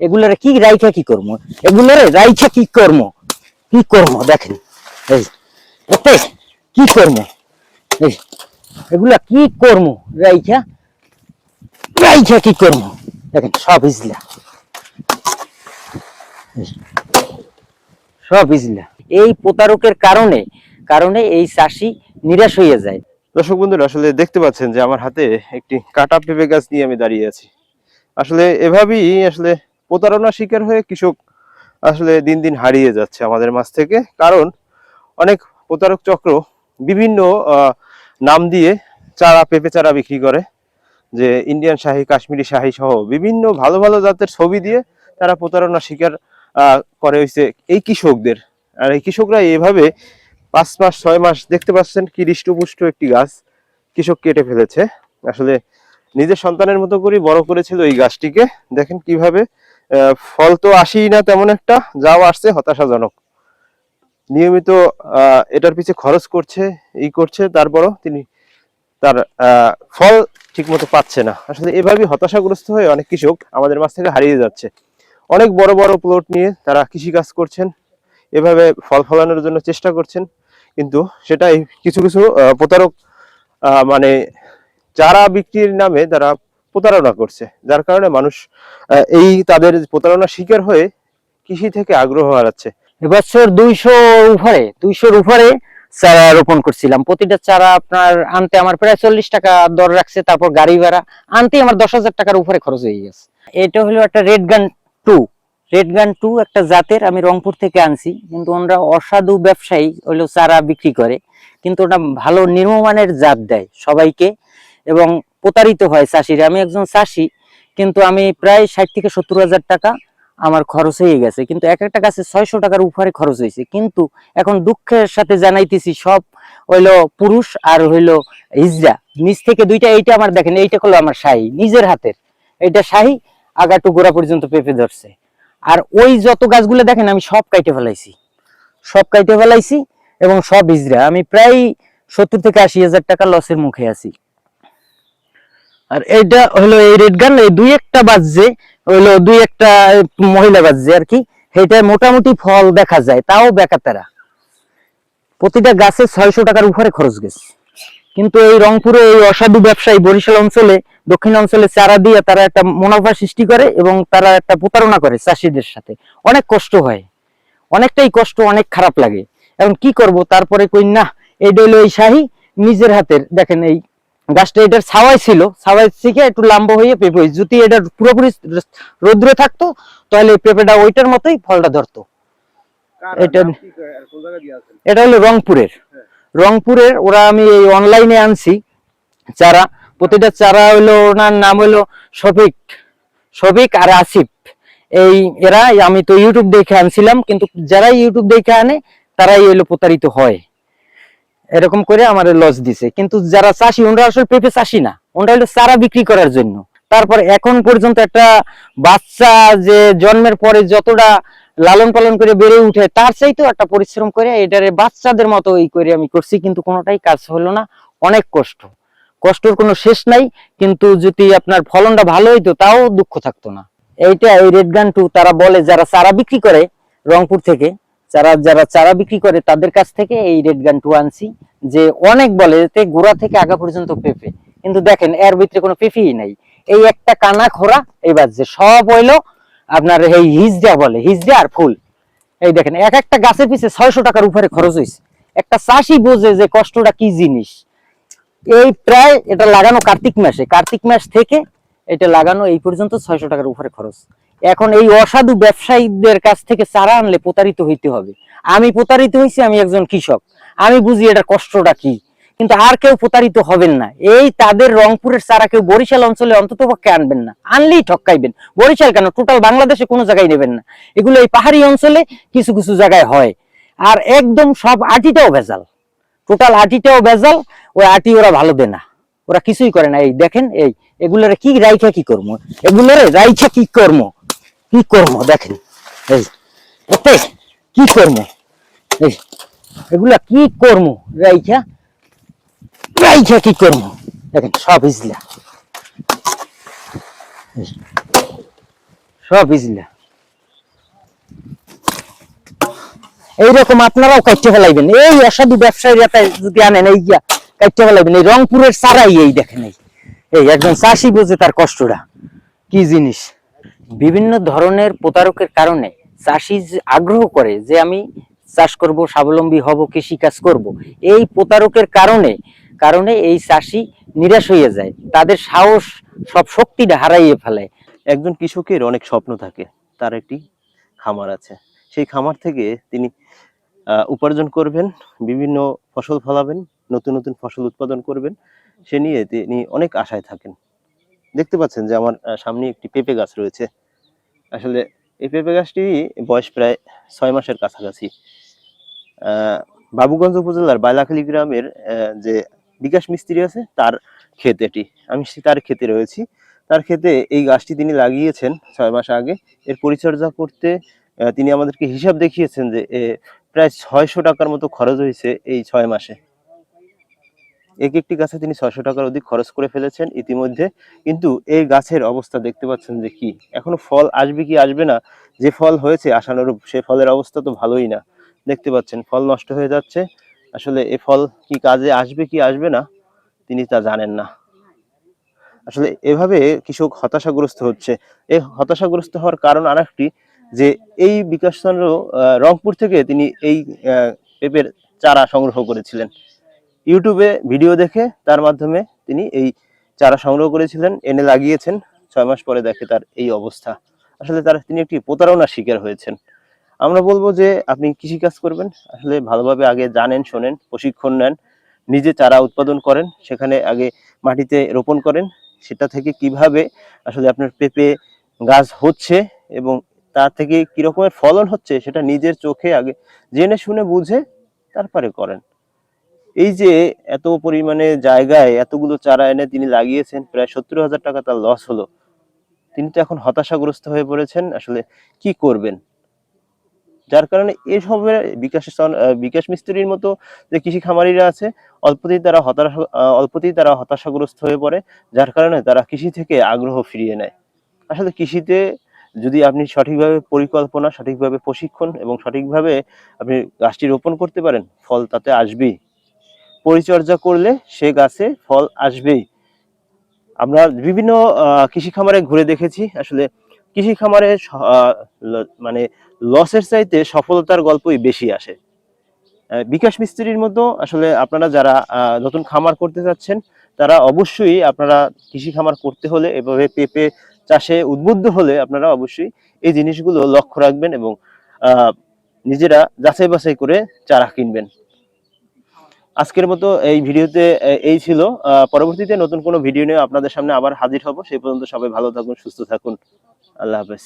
এগুলারে কি রাইখা কি করব এগুলারে রাইখা কি করব কি করব দেখেন, এই এতে কি করব এই এগুলা কি করব রাইখা রাইখা কি করব দেখেন, সব ইজলা। সব ইজলা। এই প্রতারকের কারণে কারণে এই চাষি নিরাশ হয়ে যায়। দর্শক বন্ধুরা, আসলে দেখতে পাচ্ছেন যে আমার হাতে একটি কাটা পেঁপে গাছ নিয়ে আমি দাঁড়িয়ে আছি। আসলে এভাবেই আসলে প্রতারণা শিকার হয়ে কৃষক আসলে দিন দিন হারিয়ে যাচ্ছে আমাদের মাছ থেকে। কারণ অনেক প্রতারক চক্র বিভিন্ন নাম দিয়ে চারা, পেঁপে চারা বিক্রি করে, যে ইন্ডিয়ান শাহী, কাশ্মীরি শাহী সহ বিভিন্ন ভালো ভালো জাতের ছবি দিয়ে তারা প্রতারণা শিকার করে হয়েছে এই কৃষকদের। আর এই কৃষকরা এভাবে পাঁচ মাস, ছয় মাস দেখতে পাচ্ছেন কি হৃষ্টপুষ্ট একটি গাছ কৃষক কেটে ফেলেছে। আসলে নিজের সন্তানের মতো করে বড় করেছিল এই গাছটিকে। দেখেন কীভাবে ফল তো আসেই না তেমন একটা, যাও আসছে, হতাশাজনক। নিয়মিত এটার পিছে খরচ করছে, ই করছে, তারপরও তিনি তার ফল ঠিকমতো পাচ্ছে না। আসলে এভাবেই হতাশাগ্রস্ত হয়ে অনেক কৃষক আমাদের মাছ থেকে হারিয়ে যাচ্ছে। অনেক বড় বড় প্লট নিয়ে তারা কৃষি কাজ করছেন, এভাবে ফল ফলানোর জন্য চেষ্টা করছেন, কিন্তু সেটাই কিছু কিছু প্রতারক মানে চারা বিক্রির নামে তারা প্রতারণা করছে, যার কারণে মানুষ এই তাদের প্রতারণা শিকার হয়ে কৃষি থেকে আগ্রহ হারাচ্ছে। এবছর দুইশো উপরে, দুইশোর উপরে চারা রোপণ করছিলাম। প্রতিটা চারা আপনার আনতে আমার প্রায় চল্লিশ টাকা দর রাখছে, তারপর গাড়ি ভাড়া আনতে আমার দশ হাজার টাকার উপরে খরচ হয়ে গেছে। এটা হলো একটা রেড গান টু রেড গান টু একটা জাতের আমি রংপুর থেকে আনছি, কিন্তু ওনারা অসাধু ব্যবসায়ী হলো চারা বিক্রি করে, কিন্তু ওটা ভালো নির্মমানের জাত দেয় সবাইকে। এবং প্রতারিত হয় চাষিরা। আমি একজন চাষি, কিন্তু আমি প্রায় ষাট থেকে সত্তর হাজার টাকা আমার খরচ হয়ে গেছে। কিন্তু এক একটা গাছে ছয়শো টাকার উপরে খরচ হয়েছে। কিন্তু এখন দুঃখের সাথে জানাইতেছি, সব হইল পুরুষ আর হইল হিজড়া। নিচ থেকে দুইটা, এইটা আমার দেখেন, এইটা হলো আমার শাহী, নিজের হাতের। এইটা শাহী, আগাটু গোড়া পর্যন্ত পেঁপে ধরছে। আর ওই যত গাছগুলো দেখেন, আমি সব কাইটে ফেলাইছি। সব কাইটে ফেলাইছি এবং সব হিজড়া। আমি প্রায় সত্তর থেকে আশি হাজার টাকা লসের মুখে আছি। আর এইটা হলো এই রেড গান এই দুই একটা বাজছে হইল দুই একটা মহিলা বাজছে আর কি। সেটা মোটামুটি ফল দেখা যায়, তাও বেকাতারা। প্রতিটা গাছে ছয়শো টাকার উপরে খরচ গেছে। কিন্তু এই রংপুরে এই অসাধু ব্যবসায়ী বরিশাল অঞ্চলে, দক্ষিণ অঞ্চলে চারা দিয়ে তারা একটা মুনাফা সৃষ্টি করে এবং তারা একটা প্রতারণা করে চাষিদের সাথে। অনেক কষ্ট হয়। অনেকটাই কষ্ট, অনেক খারাপ লাগে। এখন কি করব? তারপরে কই, না এই হইল এই শাহী, নিজের হাতের। দেখেন এই গাছটা এটার ছাওয়াই ছিল ছাওয়াই থেকে একটু লম্বা হয়ে পেঁপে। যদি এটা পুরোপুরি রৌদ্র থাকতো তাহলে পেঁপেটা ওইটার মতোই ফলটা ধরতো। এটা এটা হলো রংপুরের। রংপুরের ওরা আমি এই অনলাইনে আনছি চারা। প্রতিটা চারা হলো ওনার নাম হলো শফিক শফিক আর আসিফ। এই এরা আমি তো ইউটিউব দেখে আনছিলাম কিন্তু যারা ইউটিউব দেখে আনে তারাই হলো প্রতারিত হয়। এরকম করে আমার লস দিছে। কিন্তু যারা চাষি, ওনারা আসলে পেঁপে চাষি না। ওনারা হলো চারা বিক্রি করার জন্য। তারপর এখন পর্যন্ত একটা বাচ্চা যে জন্মের পরে যতটা লালন পালন করে বেড়ে উঠে, তার চাইতেও একটা পরিশ্রম করে এটারে বাচ্চাদের মতো এই করে আমি করছি, কিন্তু কোনোটাই কাজ হলো না। অনেক কষ্ট। কষ্টর কোনো শেষ নাই, কিন্তু যদি আপনার ফলনটা ভালো হইতো, তাও দুঃখ থাকতো না। এইটা এই রেড গান টু, তারা বলে, যারা চারা বিক্রি করে রংপুর থেকে যারা যারা চারা বিক্রি করে তাদের কাছ থেকে এই রেড গান টু আনছি, যে অনেক বলে এতে গোড়া থেকে আগা পর্যন্ত পেঁপে। কিন্তু দেখেন, এর ভিতরে কোনো পেঁপেই নাই। এই একটা কানা খোরা এই বাজছে সব হইল আপনার এই হিজড়া বলে, হিজড়া আর ফুল। এই দেখেন, এক একটা গাছের পিছে ছয়শো টাকার উপরে খরচ হয়েছে একটা চাষি বোঝে যে কষ্টটা কি জিনিস। এই প্রায় এটা লাগানো কার্তিক মাসে। কার্তিক মাস থেকে এটা লাগানো এই পর্যন্ত ছয়শো টাকার উপরে খরচ। এখন এই অসাধু ব্যবসায়ীদের কাছ থেকে চারা আনলে প্রতারিত হইতে হবে। আমি প্রতারিত হয়েছি আমি একজন কৃষক। আমি বুঝি এটা কষ্টটা কি। কিন্তু আর কেউ প্রতারিত হবেন না। এই তাদের রংপুরের চারা কেউ বরিশাল অঞ্চলে অন্তত পক্ষে আনবেন না। আনলেই ঠকাইবেন। বরিশাল কেন? টোটাল বাংলাদেশে কোনো জায়গায় নেবেন না। এগুলো এই পাহাড়ি অঞ্চলে কিছু কিছু জায়গায় হয়। আর একদম সব আটিটাও ভেজাল। টোটাল আটিটাও ভেজাল। ওই আটি ওরা ভালো দেয় না। ওরা কিছুই করে না। এই দেখেন, এই এগুলারে কি রাইখা কি কর্ম? এগুলারে রাইখা কি করব কি করব, দেখেন। এই, এতে কি করব? এই, এগুলা কি করব? রাইখা রাইখা কি করব? দেখেন, সব ইজলা। সব ইজলা। এইরকম আপনারাও কাটতে ফেলাইবেন। এই অসাধু ব্যবসায়ীরা যদি আনেন, এই গিয়া কাটতে ফেলাইবেন। এই রংপুরের সারাই এই, দেখেন এই। এই, একজন চাষি বুঝে তার কষ্টটা। কি জিনিস? বিভিন্ন ধরনের প্রতারকের কারণে চাষি আগ্রহ করে যে আমি চাষ করব, স্বাবলম্বী হব, কৃষি কাজ করব, এই প্রতারকের কারণে কারণে এই চাষি নিরাশ হয়ে যায়। তাদের সাহস, সব শক্তিটা হারাইয়ে ফেলে। একজন কৃষকের অনেক স্বপ্ন থাকে, তার একটি খামার আছে। সেই খামার থেকে তিনি উপার্জন করবেন, বিভিন্ন ফসল ফলাবেন, নতুন নতুন ফসল উৎপাদন করবেন। সে নিয়ে তিনি অনেক আশায় থাকেন। দেখতে পাচ্ছেন যে আমার সামনে একটি পেঁপে গাছ রয়েছে। আসলে এই পেঁপে গাছটি বয়স প্রায় ছয় মাসের কাছাকাছি। বাবুগঞ্জ উপজেলার বাইলাখালী গ্রামের যে বিকাশ মিস্ত্রি আছে, তার ক্ষেত এটি। আমি তার ক্ষেতে রয়েছি। তার ক্ষেতে এই গাছটি তিনি লাগিয়েছেন ছয় মাস আগে। এর পরিচর্যা করতে তিনি আমাদেরকে হিসাব দেখিয়েছেন যে প্রায় ছয়শো টাকার মতো খরচ হয়েছে এই ছয় মাসে। এক একটি গাছে তিনি ছয়শো টাকার অধিক খরচ করে ফেলেছেন ইতিমধ্যে। কিন্তু এই গাছের অবস্থা দেখতে পাচ্ছেন যে কি? এখনও ফল আসবে কি আসবে না? যে ফল হয়েছে আশানুরূপ সে ফলের অবস্থা তো ভালোই না। দেখতে পাচ্ছেন ফল নষ্ট হয়ে যাচ্ছে। আসলে এ ফল কি কাজে আসবে কি আসবে না? তিনি তা জানেন না। আসলে এভাবে কৃষক হতাশাগ্রস্ত হচ্ছে। এই হতাশাগ্রস্ত হওয়ার কারণ আরেকটি যে এই বিকাশ চন্দ্র আহ, রংপুর থেকে তিনি এই পেঁপের চারা সংগ্রহ করেছিলেন। ইউটিউবে ভিডিও দেখে তার মাধ্যমে তিনি এই চারা সংগ্রহ করেছিলেন, এনে লাগিয়েছেন। ছয় মাস পরে দেখে তার এই অবস্থা। আসলে তার, তিনি একটি প্রতারণার শিকার হয়েছেন। আমরা বলব যে আপনি কৃষিকাজ করবেন, আসলে ভালোভাবে আগে জানেন, শোনেন, প্রশিক্ষণ নেন, নিজে চারা উৎপাদন করেন, সেখানে আগে মাটিতে রোপণ করেন। সেটা থেকে কীভাবে আসলে আপনার পেঁপে গাছ হচ্ছে এবং তা থেকে কি রকমের ফলন হচ্ছে, সেটা নিজের চোখে আগে জেনে শুনে বুঝে তারপরে করেন। এই যে এত পরিমাণে জায়গায় এতগুলো চারা এনে তিনি লাগিয়েছেন, প্রায় সত্তর হাজার টাকা তার লস হলো। তিনি তো এখন হতাশাগ্রস্ত হয়ে পড়েছেন, আসলে কি করবেন? যার কারণে এসবের বিকাশ বিকাশ মিস্ত্রির মতো যে কৃষি খামারিরা আছে, অল্পতেই তারা হতাশা অল্পতেই তারা হতাশাগ্রস্ত হয়ে পড়ে, যার কারণে তারা কৃষি থেকে আগ্রহ ফিরিয়ে নেয়। আসলে কৃষিতে যদি আপনি সঠিকভাবে পরিকল্পনা, সঠিকভাবে প্রশিক্ষণ এবং সঠিকভাবে আপনি গাছটি রোপণ করতে পারেন, ফল তাতে আসবেই। পরিচর্যা করলে সে গাছে ফল আসবেই। আমরা বিভিন্ন কৃষি খামারে ঘুরে দেখেছি। আসলে কৃষি খামারে মানে লসের চাইতে সফলতার গল্পই বেশি আসে। বিকাশ মিস্ত্রির মতো আসলে আপনারা যারা নতুন খামার করতে চাচ্ছেন, তারা অবশ্যই আপনারা কৃষি খামার করতে হলে, এভাবে পেঁপে চাষে উদ্বুদ্ধ হলে আপনারা অবশ্যই এই জিনিসগুলো লক্ষ্য রাখবেন এবং নিজেরা যাচাই বাছাই করে চারা কিনবেন। আজকের মতো এই ভিডিওতে এই ছিল। পরবর্তীতে নতুন কোনো ভিডিও নিয়ে আপনাদের সামনে আবার হাজির হব। সেই পর্যন্ত সবাই ভালো থাকুন, সুস্থ থাকুন। আল্লাহ হাফেজ।